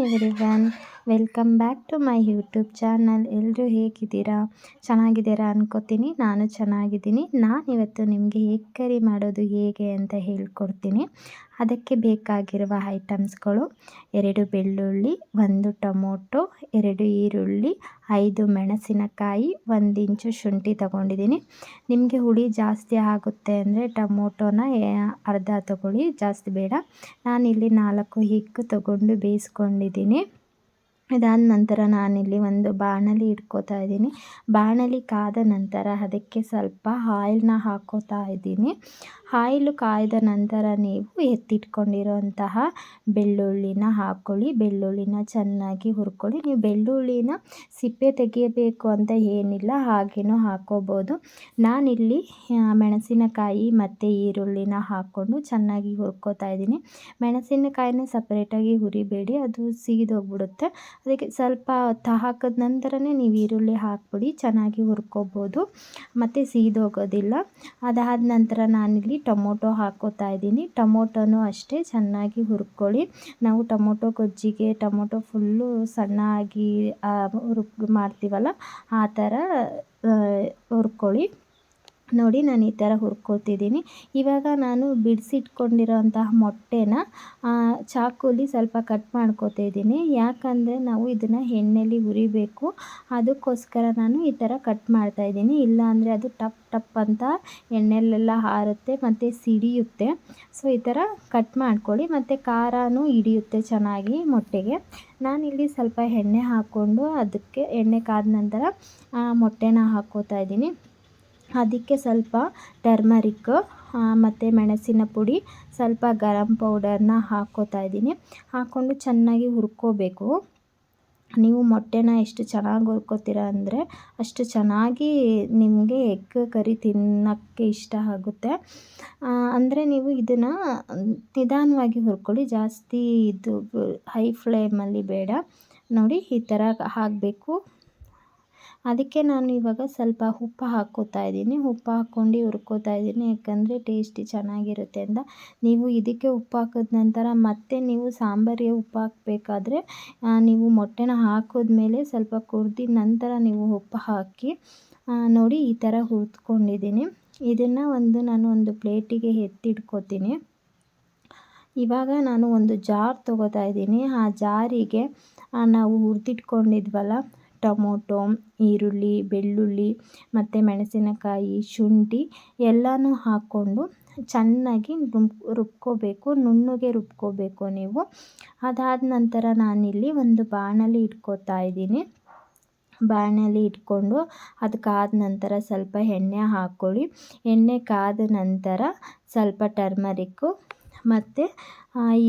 everyone. Welcome back to my YouTube channel. ಎಲ್ಲರೂ ಹೇಗಿದ್ದೀರಾ? ಚೆನ್ನಾಗಿದ್ದೀರಾ ಅನ್ಕೋತೀನಿ. ನಾನು ಚೆನ್ನಾಗಿದ್ದೀನಿ. ನಾನಿವತ್ತು ನಿಮಗೆ ಎಗ್ ಕರಿ ಮಾಡೋದು ಹೇಗೆ ಅಂತ ಹೇಳ್ಕೊಡ್ತೀನಿ. ಅದಕ್ಕೆ ಬೇಕಾಗಿರುವ ಐಟಮ್ಸ್ಗಳು ಎರಡು ಬೆಳ್ಳುಳ್ಳಿ, ಒಂದು ಟೊಮೊಟೊ, ಎರಡು ಈರುಳ್ಳಿ, ಐದು ಮೆಣಸಿನಕಾಯಿ, ಒಂದು ಇಂಚು ಶುಂಠಿ ತಗೊಂಡಿದ್ದೀನಿ. ನಿಮಗೆ ಹುಳಿ ಜಾಸ್ತಿ ಆಗುತ್ತೆ ಅಂದರೆ ಟೊಮೊಟೊನ ಅರ್ಧ ತಗೊಳ್ಳಿ. ಜಾಸ್ತಿ ಬೇಡ. ನಾನಿಲ್ಲಿ ನಾಲ್ಕು ಹಿಕ್ಕು ತಗೊಂಡು ಬೇಯಿಸ್ಕೊಂಡಿದ್ದೀನಿ. ಇದಾದ ನಂತರ ನಾನಿಲ್ಲಿ ಒಂದು ಬಾಣಲಿ ಇಟ್ಕೋತಾ ಇದ್ದೀನಿ. ಬಾಣಲಿ ಕಾದ ನಂತರ ಅದಕ್ಕೆ ಸ್ವಲ್ಪ ಆಯಿಲ್ನ ಹಾಕೋತಾ ಇದ್ದೀನಿ. ಆಯಿಲು ಕಾಯ್ದ ನಂತರ ನೀವು ಎತ್ತಿಟ್ಕೊಂಡಿರೋಂತಹ ಬೆಳ್ಳುಳ್ಳಿನ ಹಾಕ್ಕೊಳ್ಳಿ ಬೆಳ್ಳುಳ್ಳಿನ ಚೆನ್ನಾಗಿ ಹುರ್ಕೊಳ್ಳಿ. ನೀವು ಬೆಳ್ಳುಳ್ಳಿನ ಸಿಪ್ಪೆ ತೆಗೆಯಬೇಕು ಅಂತ ಏನಿಲ್ಲ, ಹಾಗೇನೂ ಹಾಕ್ಕೋಬೋದು ನಾನಿಲ್ಲಿ ಮೆಣಸಿನಕಾಯಿ ಮತ್ತು ಈರುಳ್ಳಿನ ಹಾಕ್ಕೊಂಡು ಚೆನ್ನಾಗಿ ಹುರ್ಕೋತಾ ಇದ್ದೀನಿ. ಮೆಣಸಿನಕಾಯಿನ ಸಪ್ರೇಟಾಗಿ ಹುರಿಬೇಡಿ. ಅದು ಸೀದೋಗ್ಬಿಡುತ್ತೆ. ಅದಕ್ಕೆ ಸ್ವಲ್ಪ ಹೊತ್ತು ಹಾಕಿದ ನಂತರನೇ ನೀವು ಈರುಳ್ಳಿ ಹಾಕ್ಬಿಡಿ, ಚೆನ್ನಾಗಿ ಹುರ್ಕೋಬೋದು. ಮತ್ತು ಸೀದೋಗೋದಿಲ್ಲ. ಅದಾದ ನಂತರ ನಾನಿಲ್ಲಿ ಟೊಮೊಟೊ ಹಾಕ್ಕೋತಾ ಇದ್ದೀನಿ. ಟೊಮೊಟೊನೂ ಅಷ್ಟೇ ಚೆನ್ನಾಗಿ ಹುರ್ಕೊಳ್ಳಿ. ನಾವು ಟೊಮೊಟೊ ಗೊಜ್ಜಿಗೆ, ಟೊಮೊಟೊ ಫುಲ್ಲು ಸಣ್ಣಾಗಿ ಹುರ್ಕ್, ಮಾಡ್ತೀವಲ್ಲ, ಆ ಥರ ಹುರ್ಕೊಳ್ಳಿ. ನೋಡಿ ನಾನು ಈ ಥರ ಹುರ್ಕೊತಿದ್ದೀನಿ ಇವಾಗ ನಾನು ಬಿಡಿಸಿಟ್ಕೊಂಡಿರೋಂತಹ ಮೊಟ್ಟೆನ ಚಾಕುಲಿ ಸ್ವಲ್ಪ ಕಟ್ ಮಾಡ್ಕೋತಾ ಇದ್ದೀನಿ ಯಾಕಂದರೆ ನಾವು ಇದನ್ನು ಎಣ್ಣೆಲಿ ಹುರಿಬೇಕು. ಅದಕ್ಕೋಸ್ಕರ ನಾನು ಈ ಥರ ಕಟ್ ಮಾಡ್ತಾಯಿದ್ದೀನಿ. ಇಲ್ಲಾಂದರೆ ಅದು ಟಪ್ ಟಪ್ ಅಂತ ಎಣ್ಣೆಲೆಲ್ಲ ಹಾರುತ್ತೆ ಮತ್ತು ಸಿಡಿಯುತ್ತೆ. ಸೊ, ಈ ಥರ ಕಟ್ ಮಾಡ್ಕೊಳ್ಳಿ. ಮತ್ತು ಖಾರನೂ ಹಿಡಿಯುತ್ತೆ ಚೆನ್ನಾಗಿ ಮೊಟ್ಟೆಗೆ. ನಾನಿಲ್ಲಿ ಸ್ವಲ್ಪ ಎಣ್ಣೆ ಹಾಕ್ಕೊಂಡು ಅದಕ್ಕೆ ಎಣ್ಣೆ ಕಾದ ನಂತರ ಮೊಟ್ಟೆನ ಹಾಕ್ಕೋತಾ ಇದ್ದೀನಿ. ಅದಕ್ಕೆ ಸ್ವಲ್ಪ ಟರ್ಮರಿಕ್ ಮತ್ತು ಮೆಣಸಿನ ಪುಡಿ, ಸ್ವಲ್ಪ ಗರಂ ಪೌಡರ್ನ ಹಾಕ್ಕೋತಾ ಇದ್ದೀನಿ. ಹಾಕ್ಕೊಂಡು ಚೆನ್ನಾಗಿ ಹುರ್ಕೋಬೇಕು. ನೀವು ಮೊಟ್ಟೆನ ಎಷ್ಟು ಚೆನ್ನಾಗಿ ಹುರ್ಕೋತೀರ ಅಂದರೆ ಅಷ್ಟು ಚೆನ್ನಾಗಿ ನಿಮಗೆ ಎಗ್ ಕರಿ ತಿನ್ನೋಕ್ಕೆ ಇಷ್ಟ ಆಗುತ್ತೆ. ಅಂದರೆ ನೀವು ಇದನ್ನು ನಿಧಾನವಾಗಿ ಹುರ್ಕೊಳ್ಳಿ. ಜಾಸ್ತಿ ಇದು ಹೈ ಫ್ಲೇಮಲ್ಲಿ ಬೇಡ. ನೋಡಿ ಈ ಥರ ಹಾಕಬೇಕು. ಅದಕ್ಕೆ ನಾನು ಇವಾಗ ಸ್ವಲ್ಪ ಉಪ್ಪು ಹಾಕ್ಕೋತಾ ಇದ್ದೀನಿ. ಉಪ್ಪು ಹಾಕ್ಕೊಂಡು ಹುರ್ಕೋತಾ ಇದ್ದೀನಿ. ಯಾಕಂದರೆ ಟೇಸ್ಟಿ ಚೆನ್ನಾಗಿರುತ್ತೆ ಅಂತ. ನೀವು ಇದಕ್ಕೆ ಉಪ್ಪು ಹಾಕಿದ ನಂತರ ಮತ್ತೆ ನೀವು ಸಾಂಬಾರಿಗೆ ಉಪ್ಪು ಹಾಕಬೇಕಾದ್ರೆ ನೀವು ಮೊಟ್ಟೆನ ಹಾಕಿದ್ಮೇಲೆ ಸ್ವಲ್ಪ ಕುದಿದ ನಂತರ ನೀವು ಉಪ್ಪು ಹಾಕಿ ನೋಡಿ ಈ ಥರ ಹುರಿದ್ಕೊಂಡಿದ್ದೀನಿ. ಇದನ್ನು ಒಂದು ನಾನು ಒಂದು ಪ್ಲೇಟಿಗೆ ಎತ್ತಿಟ್ಕೋತೀನಿ. ಇವಾಗ ನಾನು ಒಂದು ಜಾರ್ ತೊಗೋತಾ ಇದ್ದೀನಿ. ಆ ಜಾರಿಗೆ ನಾವು ಹುರಿದಿಟ್ಕೊಂಡಿದ್ವಲ್ಲ ಟೊಮೊಟೊ, ಈರುಳ್ಳಿ, ಬೆಳ್ಳುಳ್ಳಿ ಮತ್ತು ಮೆಣಸಿನಕಾಯಿ, ಶುಂಠಿ ಎಲ್ಲನೂ ಹಾಕ್ಕೊಂಡು ಚೆನ್ನಾಗಿ ರುಬ್ ರುಬ್ಕೋಬೇಕು, ನುಣ್ಣಗೆ ರುಬ್ಕೋಬೇಕು ನೀವು. ಅದಾದ ನಂತರ ನಾನಿಲ್ಲಿ ಒಂದು ಬಾಣಲಿ ಇಟ್ಕೋತಾ ಇದ್ದೀನಿ. ಬಾಣಲಿ ಇಟ್ಕೊಂಡು ಅದು ನಂತರ ಸ್ವಲ್ಪ ಎಣ್ಣೆ ಹಾಕ್ಕೊಳ್ಳಿ. ಎಣ್ಣೆ ಕಾದ ನಂತರ ಸ್ವಲ್ಪ ಟರ್ಮರಿಕ್ಕು ಮತ್ತು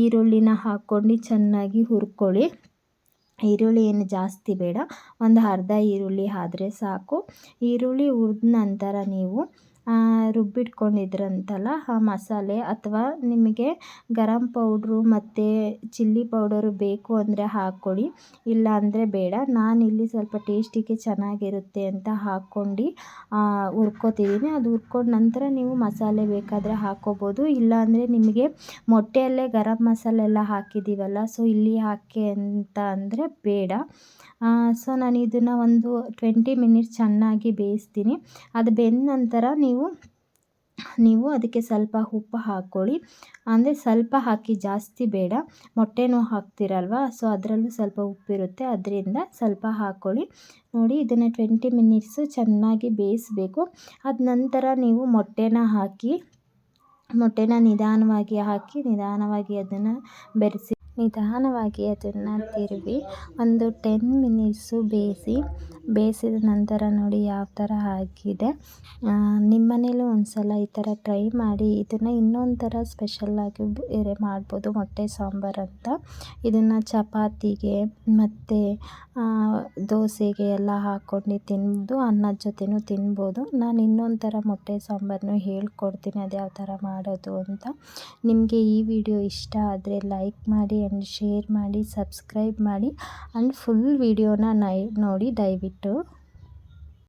ಈರುಳ್ಳಿನ ಹಾಕ್ಕೊಂಡು ಚೆನ್ನಾಗಿ ಹುರ್ಕೊಳ್ಳಿ. ಈರುಳ್ಳಿ ಏನು ಜಾಸ್ತಿ ಬೇಡ. ಒಂದು ಅರ್ಧ ಈರುಳ್ಳಿ ಆದರೆ ಸಾಕು. ಈರುಳ್ಳಿ ಹುರಿದ ನಂತರ ನೀವು ರುಬ್ಬಿಟ್ಕೊಂಡಿದ್ರಂತಲ್ಲ, ಆ ಮಸಾಲೆ ಅಥವಾ ನಿಮಗೆ ಗರಮ್ ಪೌಡ್ರು ಮತ್ತು ಚಿಲ್ಲಿ ಪೌಡರು ಬೇಕು ಅಂದರೆ ಹಾಕ್ಕೊಳ್ಳಿ ಇಲ್ಲ ಅಂದರೆ ಬೇಡ. ನಾನು ಇಲ್ಲಿ ಸ್ವಲ್ಪ ಟೇಸ್ಟಿಗೆ ಚೆನ್ನಾಗಿರುತ್ತೆ ಅಂತ ಹಾಕ್ಕೊಂಡು ಹುರ್ಕೊತಿದ್ದೀನಿ ಅದು ಹುರ್ಕೊಂಡ ನಂತರ ನೀವು ಮಸಾಲೆ ಬೇಕಾದರೆ ಹಾಕ್ಕೋಬೋದು. ಇಲ್ಲಾಂದರೆ ನಿಮಗೆ ಮೊಟ್ಟೆಯಲ್ಲೇ ಗರಂ ಮಸಾಲೆ ಎಲ್ಲ ಹಾಕಿದ್ದೀವಲ್ಲ, ಸೊ ಇಲ್ಲಿ ಹಾಕಿ ಅಂತ ಅಂದರೆ ಬೇಡ. ಸೊ ನಾನು ಇದನ್ನು ಒಂದು ಟ್ವೆಂಟಿ ಮಿನಿಟ್ಸ್ ಚೆನ್ನಾಗಿ ಬೇಯಿಸ್ತೀನಿ. ಅದು ಬೆಂದ ನಂತರ ನೀವು ನೀವು ಅದಕ್ಕೆ ಸ್ವಲ್ಪ ಉಪ್ಪು ಹಾಕ್ಕೊಳ್ಳಿ. ಅಂದರೆ ಸ್ವಲ್ಪ ಹಾಕಿ ಜಾಸ್ತಿ ಬೇಡ. ಮೊಟ್ಟೆನೂ ಹಾಕ್ತಿರಲ್ವ? ಸೊ ಅದರಲ್ಲೂ ಸ್ವಲ್ಪ ಉಪ್ಪಿರುತ್ತೆ. ಅದರಿಂದ ಸ್ವಲ್ಪ ಹಾಕ್ಕೊಳ್ಳಿ. ನೋಡಿ ಇದನ್ನು ಟ್ವೆಂಟಿ ಮಿನಿಟ್ಸು ಚೆನ್ನಾಗಿ ಬೇಯಿಸಬೇಕು. ಅದ ನಂತರ ನೀವು ಮೊಟ್ಟೆನ ಹಾಕಿ, ಮೊಟ್ಟೆನ ನಿಧಾನವಾಗಿ ಹಾಕಿ, ನಿಧಾನವಾಗಿ ಅದನ್ನು ಬೆರೆಸಿ ನಿಧಾನವಾಗಿ ಅದನ್ನು ತಿರುವಿ ಒಂದು ಟೆನ್ ಮಿನಿಟ್ಸು ಬೇಯಿಸಿ, ಬೇಯಿಸಿದ ನಂತರ ನೋಡಿ ಯಾವ ಥರ ಆಗಿದೆ. ನಿಮ್ಮ ಮನೇಲೂ ಒಂದು ಸಲ ಈ ಥರ ಟ್ರೈ ಮಾಡಿ, ಇದನ್ನು ಇನ್ನೊಂದು ಥರ ಸ್ಪೆಷಲ್ಲಾಗಿ ಬೇರೆ ಮಾಡ್ಬೋದು, ಮೊಟ್ಟೆ ಸಾಂಬಾರು ಅಂತ. ಇದನ್ನು ಚಪಾತಿಗೆ ಮತ್ತು ದೋಸೆಗೆ ಎಲ್ಲ ಹಾಕ್ಕೊಂಡು ತಿಂದು ಅನ್ನದ ಜೊತೆನೂ ತಿನ್ಬೋದು. ನಾನು ಇನ್ನೊಂದು ಥರ ಮೊಟ್ಟೆ ಸಾಂಬಾರನ್ನು ಹೇಳ್ಕೊಡ್ತೀನಿ ಅದು ಯಾವ ಥರ ಮಾಡೋದು ಅಂತ. ನಿಮಗೆ ಈ ವಿಡಿಯೋ ಇಷ್ಟ ಆದರೆ ಲೈಕ್ ಮಾಡಿ ಆ್ಯಂಡ್ ಶೇರ್ ಮಾಡಿ ಸಬ್ಸ್ಕ್ರೈಬ್ ಮಾಡಿ ಆ್ಯಂಡ್ ಫುಲ್ ವೀಡಿಯೋನ ನೈ ನೋಡಿ ದಯವಿಟ್ಟು.